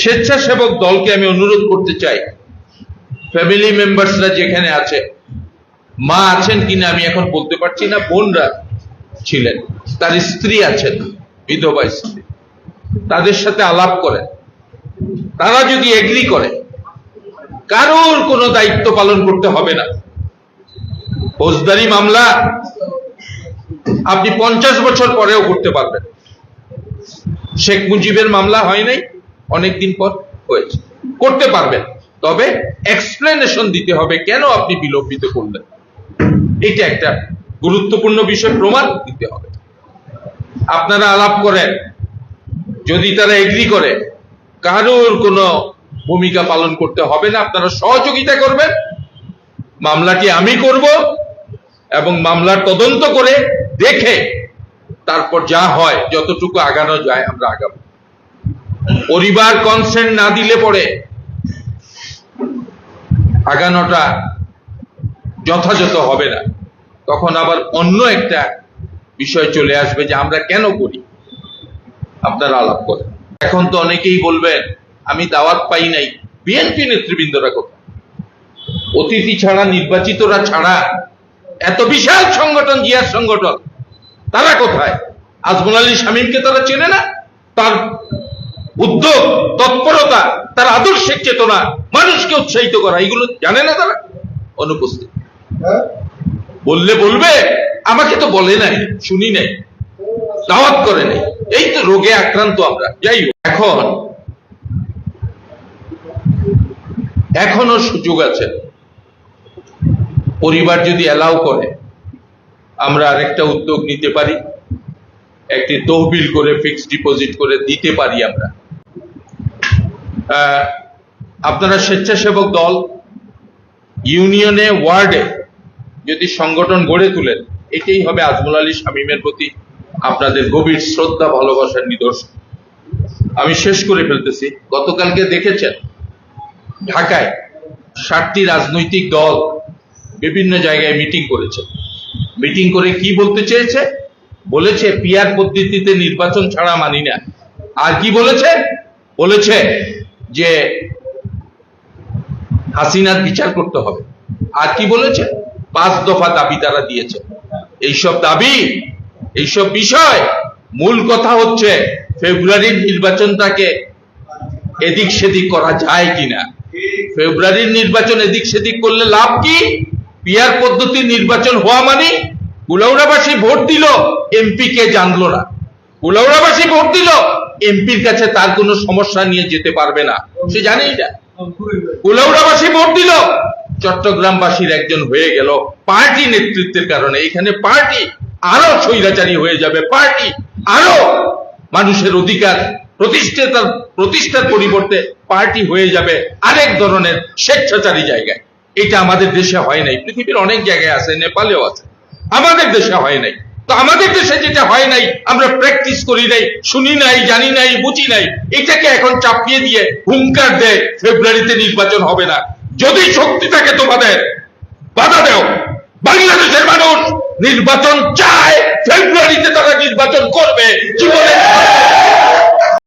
স্বেচ্ছাসেবক দলকে আমি অনুরোধ করতে চাই। ফ্যামিলি মেম্বার্সরা যেখানে আছে, মা আছেন কিনা আমি এখন বলতে পারছি না, বোনরা ছিলেন, তার স্ত্রী আছেন, বিধবা স্ত্রী, তাদের সাথে আলাপ করেন। তারা যদি এগ্রি করে, কারোর কোনো দায়িত্ব পালন করতে হবে না। ফৌজদারি মামলা আপনি পঞ্চাশ বছর পরেও করতে পারবেন। শেখ মুজিবের মামলা হয় নাই। অনেকদিন পর হয়েছে। করতে পারবেন। তবে এক্সপ্লেনেশন দিতে হবে কেন আপনি বিলম্বিত করলেন। এটা একটা গুরুত্বপূর্ণ বিষয়, প্রমাণ দিতে হবে। আপনারা আলাপ করেন। যদি তারা এগ্রি করে, কারোর কোনো ভূমিকা পালন করতে হবে না, আপনারা সহযোগিতা করবেন। মামলাটি আমি করব এবং মামলার তদন্ত করে দেখে তারপর যা হয়, যতটুকু আগানো যায় আমরা আগাবো। পরিবার কনসেন্ট না দিলে পরে আগানোটা যথাযথ হবে না। তখন আবার অন্য একটা বিষয় চলে আসবে যে আমরা কেন করি? আপনারা আলাপ করেন। এখন তো অনেকেই বলবেন, আমি দাওয়াত পাই নাই। বিএনপি নেতৃবৃন্দরা কোথায় অতিথি ছাড়া, নির্বাচিতরা ছাড়া এত বিশাল সংগঠন, জিয়ার সংগঠন, তারা কোথায়? আজমল আলী শামীমকে তারা চেনে না? তার উদ্যোগ তৎপরতা তার আদর্শিক চেতনা মানুষকে উৎসাহিত করা এগুলো জানে না তারা? অনুপস্থিত। বললে বলবে আমাকে তো বলে নাই শুনি নাই দাওয়াত করে নাই। এই তো রোগে আক্রান্ত আমরা যাই হোক এখন এখনও সুযোগ আছে। পরিবার যদি অ্যালাউ করে আমরা আরেকটা উদ্যোগ নিতে পারি একটি তহবিল করে ফিক্সড ডিপোজিট করে দিতে পারি আমরা। আপনারা স্বেচ্ছাসেবক দল, ইউনিয়নে, ওয়ার্ডে যদি সংগঠন গড়ে তুলেন এটাই হবে আজমল আলী শামীমের প্রতি আপনাদের গভীর শ্রদ্ধা, ভালোবাসার নিদর্শন। আমি শেষ করে ফেলতেছি। গতকালকে দেখেছেন, ঢাকায় ষাটটি রাজনৈতিক দল বিভিন্ন জায়গায় মিটিং করেছে। মিটিং করে কি বলতে চেয়েছে? বলেছে পিয়ার পদ্ধতিতে নির্বাচন ছাড়া মানি না। আর কি বলেছে? বলেছে যে হাসিনার বিচার করতে হবে। আর কি বলেছে? পাঁচ দফা দাবি তারা দিয়েছে। এইসব দাবি, এইসব বিষয় মূল কথা হচ্ছে ফেব্রুয়ারির নির্বাচনটাকে এদিক সেদিক করা যায় কিনা। ফেব্রুয়ারির নির্বাচন এদিক সেদিক করলে লাভ কি? পিয়ার পদ্ধতির নির্বাচন হওয়া মানে কুলাউড়াবাসী ভোট দিল, এমপি কে জানলো না। কুলাউড়াবাসী ভোট দিল এমপির কাছে তার কোনো সমস্যা নিয়ে যেতে পারবে না। সে জানেই না। কুলাউড়াবাসী ভোট দিল। চট্টগ্রামবাসীর একজন হয়ে গেল পার্টি নেতৃত্বের কারণে। এখানে পার্টি আরও স্বৈরাচারী হয়ে যাবে। পার্টি আরও মানুষের অধিকার প্রতিষ্ঠাতার প্রতিষ্ঠার পরিবর্তে পার্টি হয়ে যাবে আরেক ধরনের স্বেচ্ছাচারী জায়গায়। এটা আমাদের দেশে হয় নাই। পৃথিবীর অনেক জায়গায় আছে, নেপালেও আছে। আমাদের দেশে হয় নাই। তো আমাদের দেশে যেটা হয় নাই, আমরা প্র্যাকটিস করি নাই, শুনি নাই, জানি নাই, বুঝি নাই, এটাকে এখন চাপিয়ে দিয়ে হুঙ্কার দেয় ফেব্রুয়ারিতে নির্বাচন হবে না। যদি শক্তি থাকে তোমাদের, বাধা দেও। বাংলাদেশের মানুষ নির্বাচন চায়, ফেব্রুয়ারিতে তারা নির্বাচন করবে, জীবনে